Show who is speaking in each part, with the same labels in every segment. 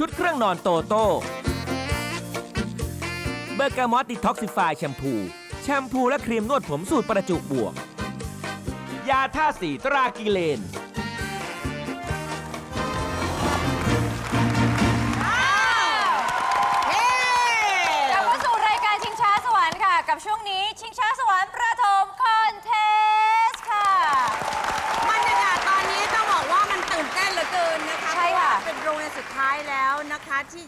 Speaker 1: ชุดเครื่องนอนโตโต้เบอร์กามอตดีท็อกซิฟายแชมพู แชมพูและครีมนวดผมสูตรประจุบวก ยาท่าสีตรากิเลน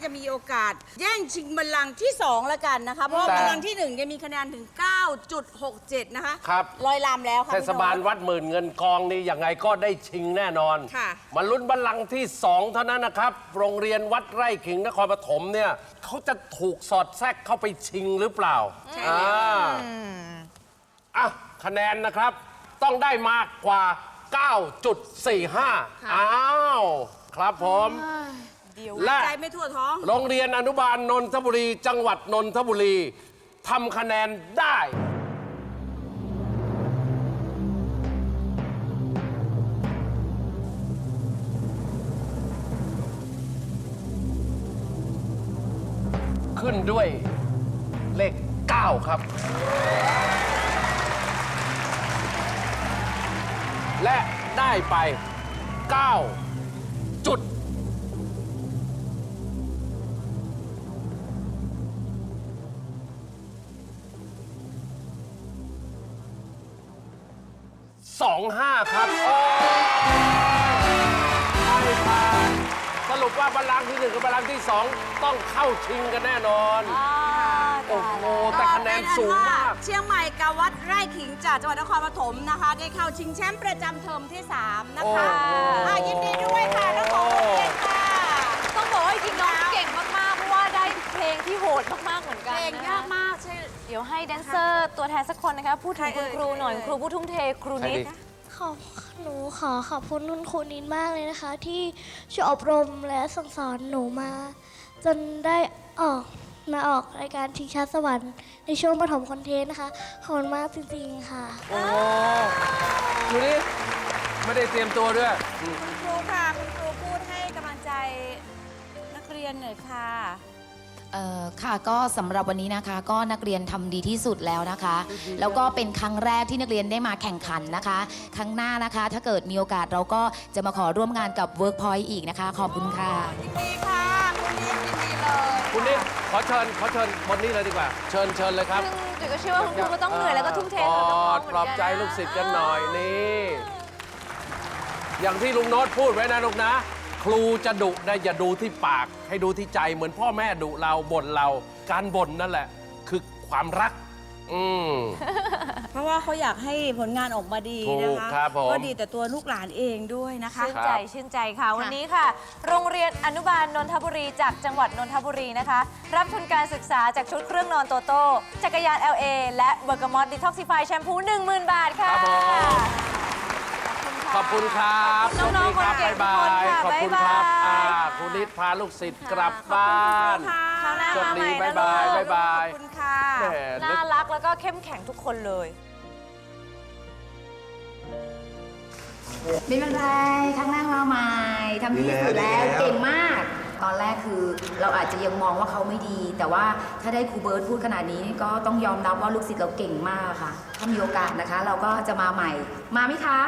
Speaker 2: จะมีโอกาส แย่งชิงบัลลังก์ที่2แล้วกันนะคะ เพราะว่า
Speaker 3: แต่
Speaker 2: บัลลังก์ที่1เนี่ยมีคะแนนถึง 9.67 นะคะ
Speaker 3: ครับ
Speaker 2: ลอยลามแล้วค่ะ
Speaker 3: เทศบาล
Speaker 2: พี่โน้ต
Speaker 3: วัดหมื่นเงินกองนี่ยังไงก็ได้ชิงแน่นอน
Speaker 2: ค่ะ
Speaker 3: มาลุ้นบัลลังก์ที่สองเท่านั้นนะครับ โรงเรียนวัดไร่ขิงนครปฐมเนี่ยเขาจะถูกสอดแทรกเข้าไปชิงหรือเปล่าอ่าอะคะแนนนะครับ ต้องได้มากกว่า 9.45 อ้าว ครับผม และ
Speaker 2: ใจไม่ทั่วท้อง
Speaker 3: โรงเรียนอนุบาลนนทบุรี จังหวัดนนทบุรีทำคะแนนได้ ขึ้นด้วยเลข 9 ครับ และได้ไป 9 25 ครับไม่ผ่าสรุปว่าบาลังที่หนึ่งกับบาลังที่สองต้องเข้าชิงกันแน่นอน โอ้โห แต่คะแนนสูงมาก
Speaker 2: เชียงใหม่กับวัดไร่ขิงจากจังหวัดนครปฐมนะคะ ได้เข้าชิงแชมป์ประจำเทอมที่ 3 นะคะยินดีด้วยค่ะน้งโองค่
Speaker 4: ต้องบอกว่าจริงๆน้องเก่งมากๆ เพราะว่าได้เพลงที่โหดมากๆ เหมือนกัน
Speaker 2: เพลงยากมาก
Speaker 4: ยวให้แดนเซอร์ ตัวแทนสักคนนะคะพูดถึง
Speaker 2: ใคร
Speaker 4: คุณ
Speaker 2: เอ่ย
Speaker 4: ครูหน่อย
Speaker 2: ใครเอ่ย
Speaker 4: ครูผู้ทุ่มเทครูนิด
Speaker 3: ใครดิ
Speaker 4: นะ
Speaker 5: ขอบหนูขอขอบคุณคุณครูนินมากเลยนะคะ ที่ช่วยอบรมและสั่งสอนหนูมา จนได้ออกมาออกรายการชิงช้าสวรรค์ในช่วงปฐมคอนเทนต์นะคะขอบคุณมากจริงๆค่ะ
Speaker 6: โอ้โหดูนี่ไม่ได้เตรียมตัวด้วย
Speaker 2: คุณครูค่ะ คุณครูพูดให้กำลังใจนักเรียนหน่อยค่ะ
Speaker 7: เอ่อค่ะก็สำหรับวันนี้นะคะ ก็นักเรียนทำดีที่สุดแล้วนะคะ แล้วก็เป็นครั้งแรกที่นักเรียนได้มาแข่งขันนะคะ ครั้งหน้านะคะ ถ้าเกิดมีโอกาสเราก็จะมาขอร่วมงานกับ Workpoint อีกนะคะ ขอบคุณค่ะ
Speaker 2: ยินดีค่ะคุณนิดยินดีเลย
Speaker 3: คุณนิดขอเชิญขอเชิญบนนี้เลยดีกว่า เชิญเชิญเลยครับ
Speaker 4: ซึ่งจุ๋ยก็เชื่อว่าคุณครูก็ต้องเหนื่อยแล้วก็ทุ่มเท
Speaker 3: ก
Speaker 4: กับน้
Speaker 3: อ
Speaker 4: อง
Speaker 3: ด
Speaker 4: ๆเหมื
Speaker 3: ปล
Speaker 4: อน
Speaker 3: อบ
Speaker 4: กัน
Speaker 3: ใจ
Speaker 4: นะ
Speaker 3: ลูกศิษย์กันหน่อยนี่ อย่างที่ลุงโน้ตพูดไว้นะลูกนะ ครูจะดุนะอย่าดูที่ปากให้ดูที่ใจเหมือนพ่อแม่ดุเราบ่นเรา การบ่นนั่นแหละ คือความรัก อืม
Speaker 2: เพราะว่าเขาอยากให้ผลงานออกมาดี
Speaker 3: ถู
Speaker 2: นะ
Speaker 3: ก
Speaker 2: คะ
Speaker 3: ครับผม
Speaker 2: ก็ดีแต่ตัวลูกหลานเองด้วยนะคะ
Speaker 4: ชื่นใจชื่นใจค่ะ วันนี้ค่ะ โรงเรียนอนุบาลนนทบุรีจากจังหวัดนนทบุรีนะคะ รับทุนการศึกษาจากชุดเครื่องนอนโตโต้จักรยาน LA และเบอร์กามอตดีท็อกซิฟายแชมพู 10,000 บาทค่ะ
Speaker 3: ครับผม ขอบคุณครับ
Speaker 4: น้องๆ
Speaker 3: โชดีครับ
Speaker 4: คนเก่ง
Speaker 3: บ๊ายบาย
Speaker 4: ทุกคนค่ะ
Speaker 3: ขอบคุณครับ
Speaker 4: บ๊ายบาย
Speaker 3: อ่าคุณนิดพาลูกศิษย์กลับบ้าน
Speaker 4: คราวหน้า
Speaker 3: โชค
Speaker 4: มาให
Speaker 3: ดี
Speaker 4: ม่
Speaker 3: บ๊า
Speaker 4: นะ
Speaker 3: ย
Speaker 4: ลู
Speaker 3: บาย
Speaker 4: ก
Speaker 3: บ๊ายบาย
Speaker 2: ขอบคุณค่ะ
Speaker 3: แหม
Speaker 4: น่ารักแล้วก็เข้มแข็งทุกคนเลย
Speaker 7: ไม่เป็นไรครั้งหน้ามาใหม่ทำดีที่สุดแล้ว เก่งมาก ตอนแรกคือเราอาจจะยังมองว่าเขาไม่ดี แต่ว่าถ้าได้ครูเบิร์ตพูดขนาดนี้ก็ต้องยอมรับว่าลูกศิษย์เราเก่งมากค่ะ ถ้ามีโอกาสนะคะ เราก็จะมาใหม่ มาไหมคะ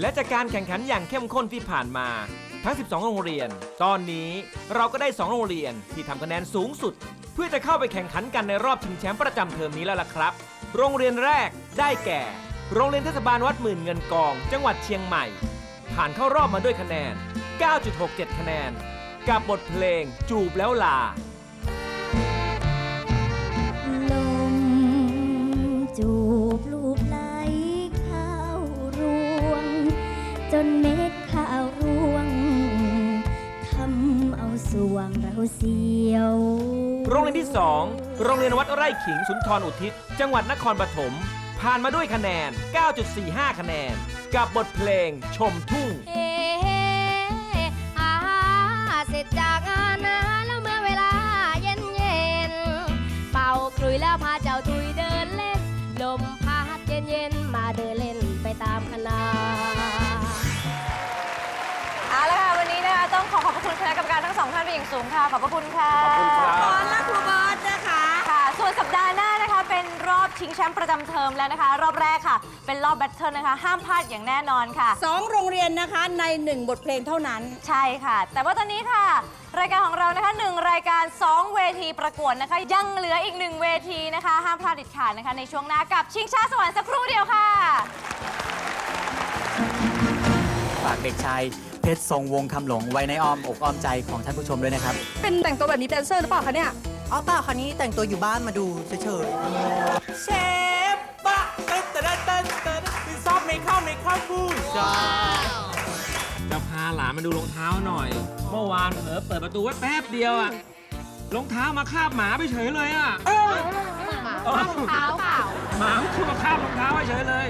Speaker 1: และจากการแข่งขันอย่างเข้มข้นที่ผ่านมา ทั้ง 12 โรงเรียน ตอนนี้เราก็ได้ 2 โรงเรียนที่ทำคะแนนสูงสุด เพื่อจะเข้าไปแข่งขันกันในรอบชิงแชมป์ประจำเทอมนี้แล้วล่ะครับ โรงเรียนแรกได้แก่ โรงเรียนเทศบาลวัดหมื่นเงินกอง จังหวัดเชียงใหม่ ผ่านเข้ารอบมาด้วยคะแนน 9.67 คะแนน กับบทเพลงจูบแล้วลา
Speaker 5: ลมจูบลูบไหลข้าวรวง จนเม็ดข้าวร่วงทำเอาสวงเราเสียว
Speaker 1: โรงเรียนที่ 2 โรงเรียนวัดไร่ขิงสุนทรอุทิศ จังหวัดนครปฐม ผ่านมาด้วยคะแนน 9.45 คะแนน กับบทเพลงชมทุ่ง
Speaker 4: เฮ้าเสร็จจา
Speaker 8: กงานนะแล้วเมื่อเวลาเย็นเย็นเป่าคลุยแล้วพาเจ้าทุยเด
Speaker 2: ิ
Speaker 8: นเล่น ลมพัดเย็นเย็นมาเดินเล่นไป
Speaker 5: ตามคณะ
Speaker 4: เอาละค่ะ วันนี้นะคะต้องขอขอบพระคุณคณะกรรมการทั้งสองท่านเป็นอย่างสูงค่ะ ขอบพระคุณค่ะ
Speaker 3: ขอบคุณครับ
Speaker 2: ขอบคุณ
Speaker 4: ครับ ชิงแชมป์ประจำเทอมแล้วนะคะ รอบแรกค่ะ เป็นรอบแบทเทิลนะคะ ห้ามพลาดอย่างแน่นอนค่ะ
Speaker 2: สองโรงเรียนนะคะในหนึ่งบทเพลงเท่านั้น
Speaker 4: ใช่ค่ะ แต่ว่าตอนนี้ค่ะ รายการของเรานะคะหนึ่งรายการ 2 เวทีประกวดนะคะ ยังเหลืออีกหนึ่งเวทีนะคะ ห้ามพลาดเด็ดขาดนะคะในช่วงหน้ากับชิงช้าสวรรค์สักครู่เดียวค่ะ
Speaker 9: ฝากเด็กชายเพชรทรงวงคำหลงไว้ในอ้อมอกอ้อมใจของท่านผู้ชมด้วยนะครับ
Speaker 6: เป็นแต่งตัวแบบนี้แดนเซอร์หรือเปล่าคะเนี่ย
Speaker 10: อ๋อเปล่าคันนี้แต่งตัวอยู่บ้านมาดูเฉยๆ
Speaker 1: เชฟปะเต้นเต้นเต้นเต้นซอบไม่เข้าไม่เข้าผู้ชายจะพาหลานมาดูรองเท้าหน่อย เมื่อวานเผลอเปิดประตูไว้แป๊บเดียวอะรองเท้ามาคาบหมาไปเฉยเลยอะหมาคาบรองเท้าเปล่าหมาเข้ามาคาบรองเท้าไปเฉยเลย